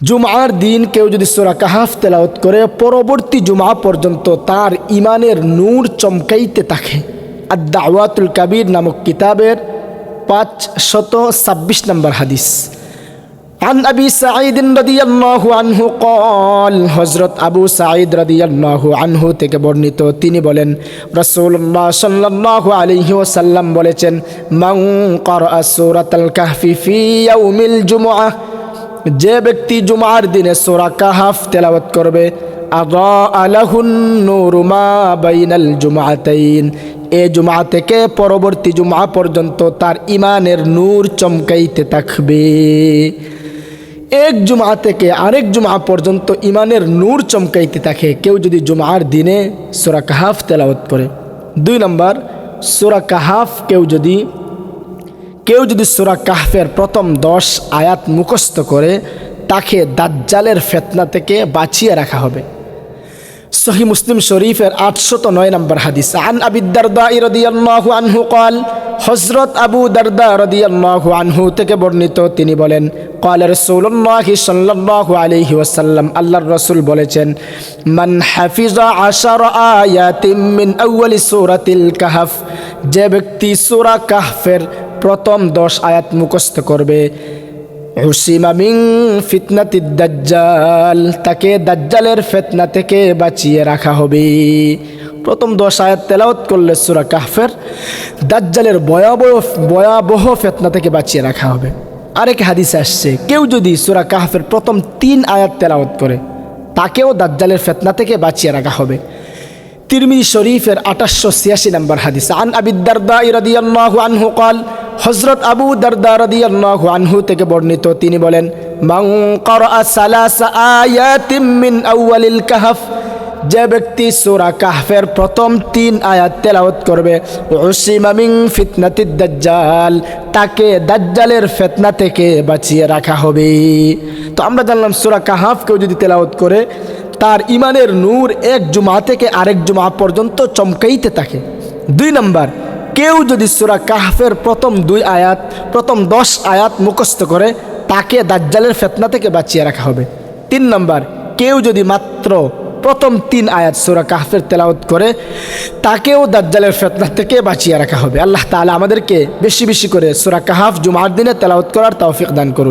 জুমার দিন কেউ যদি সোরা কাহাফ তেলাওত করে পরবর্তী জুমা পর্যন্ত তার ইমানের নূর চমকাইতে থাকে আর দাওয়াতুল কাবির নামক কিতাবের পাঁচ শত ছাব্বিশ নম্বর হাদিস عن أبي سعيد رضي الله عنه قال হযরত আবু সাঈদ রাদিয়াল্লাহু আনহু থেকে বর্ণিত তিনি বলেন রাসূলুল্লাহ সাল্লাল্লাহু আলাইহি ওয়াসাল্লাম বলেছেন মান ক্বারা সূরাতাল কাহফি ফি ইয়াউমিল জুমআহ যে ব্যক্তি জুমার দিনে সূরা কাহাফ তেলাওয়াত করবে এ জুমা থেকে পরবর্তী জুমা পর্যন্ত তার ইমানের নূর চমকাইতে থাকবে। এক জুমা থেকে আরেক জুমা পর্যন্ত ইমানের নূর চমকাইতে থাকে। কেউ যদি জুমার দিনে সোরা কাহাফ তেলাওয়াত করে। দুই নম্বর, সোরা কাহাফ কেউ যদি কেউ যদি সুরা কাহফের প্রথম দশ আয়াত মুখস্থ করে, তাকে দাজ্জালের ফেতনা থেকে বাঁচিয়ে রাখা হবে। সহি মুসলিম শরীফের আটশত নয় নম্বর হাদিস, আন আবিদ্দারদা ইরদিয়াল্লাহু আনহু কল হজরত আবু দারদা রদিয়াল্লাহু আনহু থেকে বর্ণিত, তিনি বলেন কল সৌল্লাহি সাল্লাল্লাহু আলাইহি ওসাল্লাম আল্লাহর রসুল বলেছেন, মান হাফিজা আশার আয়াতিম মিন আউয়ালি সূরাতিল কাহফ যে ব্যক্তি সূরা কাহফের প্রথম দশ আয়াত মুখস্থ করবে। হুসিমামিং ফিতনাতি দাজ্জাল, তাকে দাজ্জালের ফেতনা থেকে বাঁচিয়ে রাখা হবে। প্রথম দশ আয়াত তেলাওত করলে সুরা কাহফের দাজ্জালের ভয়াবহ ভয়াবহ ফেতনা থেকে বাঁচিয়ে রাখা হবে। আরেক হাদিস আসছে, কেউ যদি সুরা কাহফের প্রথম তিন আয়াত তেলাওত করে, তাকেও দাজ্জালের ফেতনা থেকে বাঁচিয়ে রাখা হবে। তিরমিজি শরীফের আঠাশশো ছিয়াশি নম্বর হাদিস, আন আবিদার্দা ইরাদিয়াল্লাহু আনহু কল হজরত আবু দারদা রাদিয়াল্লাহু আনহু থেকে বর্ণিত, তিনি বলেন, মান ক্বারা সালাসা আয়াতিম মিন আউয়ালিল কাহফ যে ব্যক্তি সূরা কাহফের প্রথম তিন আয়াত তেলাওয়াত করবে, উসিমা মিন ফিতনাতিদ দাজ্জাল তাকে দাজ্জালের ফিতনা থেকে বাঁচিয়ে রাখা হবে। তো আমরা জানলাম সূরা কাহাফ কেউ যদি তেলাওয়াত করে, তার ইমানের নূর এক জুমা থেকে আরেক জুমা পর্যন্ত চমকাইতে থাকে। দুই নম্বর কেউ যদি সুরা কাহফের প্রথম দুই আয়াত, প্রথম দশ আয়াত মুখস্থ করে, তাকে দাজ্জালের ফেতনা থেকে বাঁচিয়ে রাখা হবে। তিন নম্বর, কেউ যদি মাত্র প্রথম তিন আয়াত সুরা কাহফের তেলাওত করে, তাকেও দাজ্জালের ফেতনা থেকে বাঁচিয়ে রাখা হবে। আল্লাহ তালা আমাদেরকে বেশি বেশি করে সুরা কাহাফ জুমার দিনে তেলাওত করার তৌফিক দান করুন।